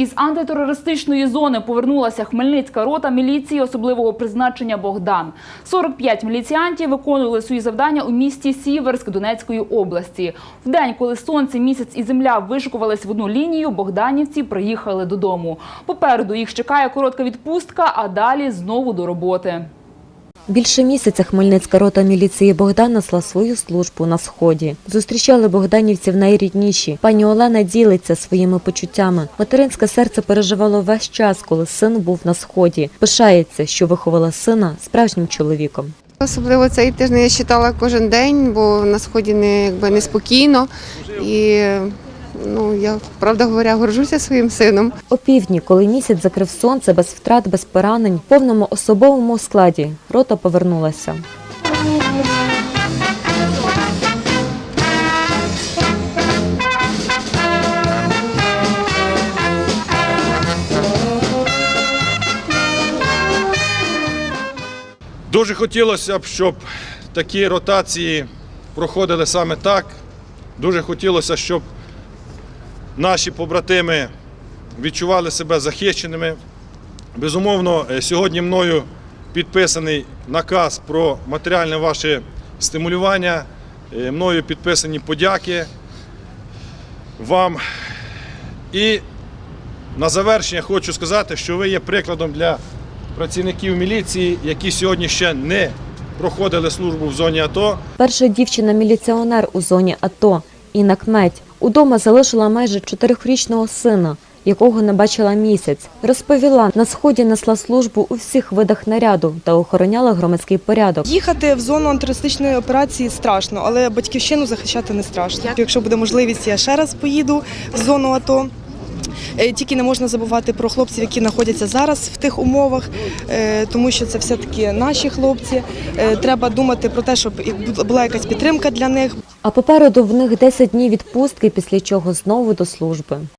Із антитерористичної зони повернулася Хмельницька рота міліції особливого призначення Богдан. 45 міліціантів виконували свої завдання у місті Сіверськ Донецької області. В день, коли сонце, місяць і земля вишикувались в одну лінію, богданівці приїхали додому. Попереду їх чекає коротка відпустка, а далі знову до роботи. Більше місяця Хмельницька рота міліції Богдан несла свою службу на сході. Зустрічали богданівців найрідніші. Пані Олена ділиться своїми почуттями. Материнське серце переживало весь час, коли син був на сході. Пишається, що виховала сина справжнім чоловіком. Особливо цей тиждень я читала кожен день, бо на сході не якби неспокійно. І ну я правда говоря, горжуся своїм сином. Опівдні, коли місяць закрив сонце без втрат, без поранень, в повному особовому складі рота повернулася. Дуже хотілося б, щоб такі ротації проходили саме так. Дуже хотілося, щоб наші побратими відчували себе захищеними. Безумовно, е, сьогодні мною підписаний наказ про матеріальне ваше стимулювання. Е, Мною підписані подяки вам. І на завершення хочу сказати, що ви є прикладом для працівників міліції, які сьогодні ще не проходили службу в зоні АТО. Перша дівчина-міліціонер у зоні АТО Інна Кметь удома залишила майже чотирьохрічного сина, якого не бачила місяць. Розповіла, на сході несла службу у всіх видах наряду та охороняла громадський порядок. Їхати в зону антитерористичної операції страшно, але батьківщину захищати не страшно. Якщо буде можливість, я ще раз поїду в зону АТО. Е, Тільки не можна забувати про хлопців, які знаходяться зараз в тих умовах, е, тому що це все-таки наші хлопці. Е, Треба думати про те, щоб була якась підтримка для них. А попереду в них 10 днів відпустки, після чого знову до служби.